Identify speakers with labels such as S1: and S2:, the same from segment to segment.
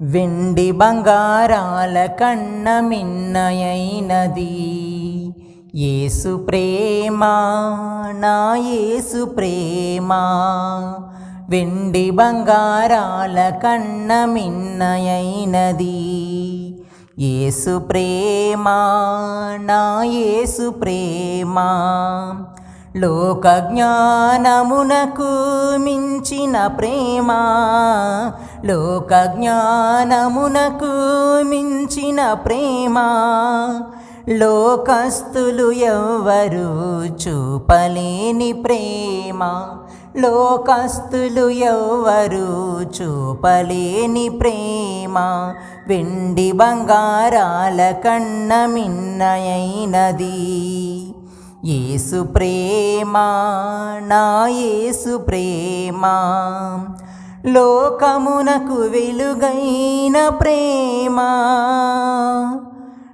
S1: వెండి బంగారాల కన్న మిన్నయైనది. ఏసు ప్రేమ నా ఏసు ప్రేమ. వెండి బంగారాల కన్న మిన్నయైనది. ఏసు ప్రేమ నా ఏసు ప్రేమ. లోక జ్ఞానమునకు మించిన ప్రేమ. లోక జ్ఞానమునకు మించిన ప్రేమ. లోకస్తులు ఎవ్వరు చూపలేని ప్రేమ. లోకస్తులు ఎవ్వరు చూపలేని ప్రేమ. వెండి బంగారాల కన్న మిన్నయైనది. యేసు ప్రేమ నా యేసు ప్రేమ. లోకమునకు వెలుగైన ప్రేమ.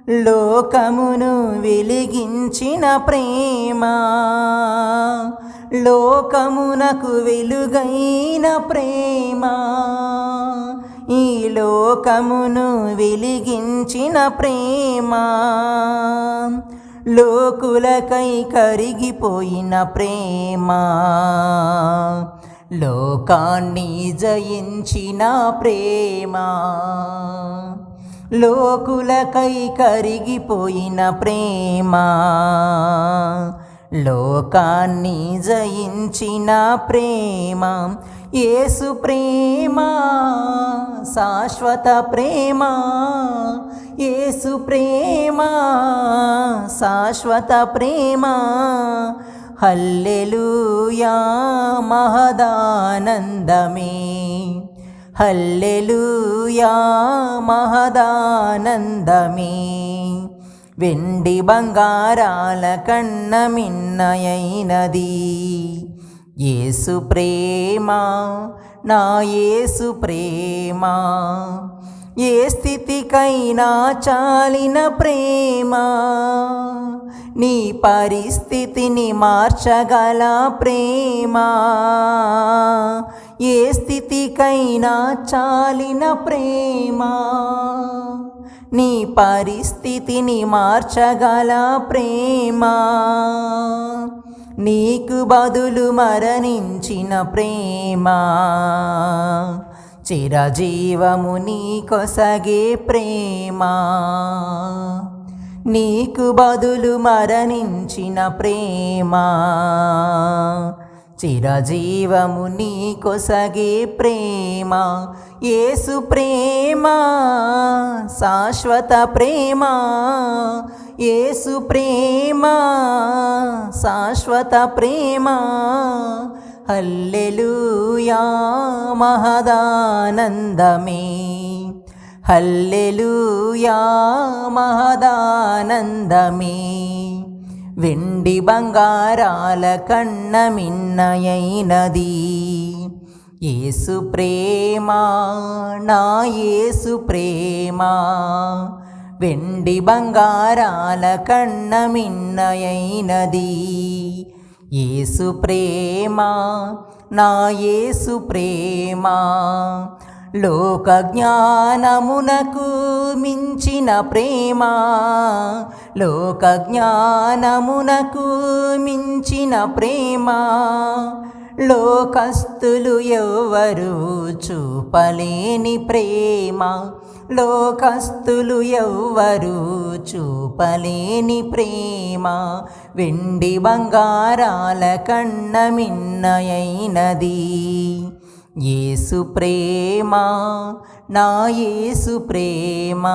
S1: లోకమును వెలిగించిన ప్రేమ. లోకమునకు వెలుగైన ప్రేమ. ఈ లోకమును వెలిగించిన ప్రేమ. లోకులకై కరిగిపోయిన ప్రేమ. లోకాన్ని జయించిన ప్రేమ. లోకులకై కరిగిపోయిన ప్రేమ. లోకాన్ని జయించిన ప్రేమ యేసు ప్రేమ శాశ్వత ప్రేమ ఏసు ప్రేమ శాశ్వత ప్రేమ. హల్లెలూయా మహదానందమే హల్లెలూయా మహదానందమే. వెండి బంగారాల కన్న మిన్నయైనది. ఏసు ప్రేమ నా ఏసు ప్రేమ ఏ స్థితికైనా చాలిన ప్రేమ. నీ పరిస్థితిని మార్చగల ప్రేమ ఏ స్థితికైనా చాలిన ప్రేమ. నీ పరిస్థితిని మార్చగల ప్రేమ. నీకు బదులు మరణించిన ప్రేమ. చిరజీవము నీకొసగే ప్రేమ. నీకు బదులు మరణించిన ప్రేమ. చిరజీవము నీ కొసగే ప్రేమ ఏసు ప్రేమ శాశ్వత ప్రేమ ఏసు ప్రేమ శాశ్వత ప్రేమ. హల్లెలూయా మహదానందమే హల్లెలూయా మహదానందమే. వెండి బంగారాల కన్న మిన్నయైనది. ఏసు ప్రేమ నా ఏసు ప్రేమ. వెండి బంగారాల కన్న మిన్నయైనది. ఏసు ప్రేమ నా ఏసు ప్రేమ. లోక జ్ఞానమునకు మించిన ప్రేమ లోక జ్ఞానమునకు మించిన ప్రేమ లోకస్తులు ఎవ్వరు చూపలేని ప్రేమ లోకస్తులు ఎవ్వరు చూపలేని ప్రేమ వెండి బంగారాల కన్న మిన్నయైనది. యేసు ప్రేమ నా యేసు ప్రేమ.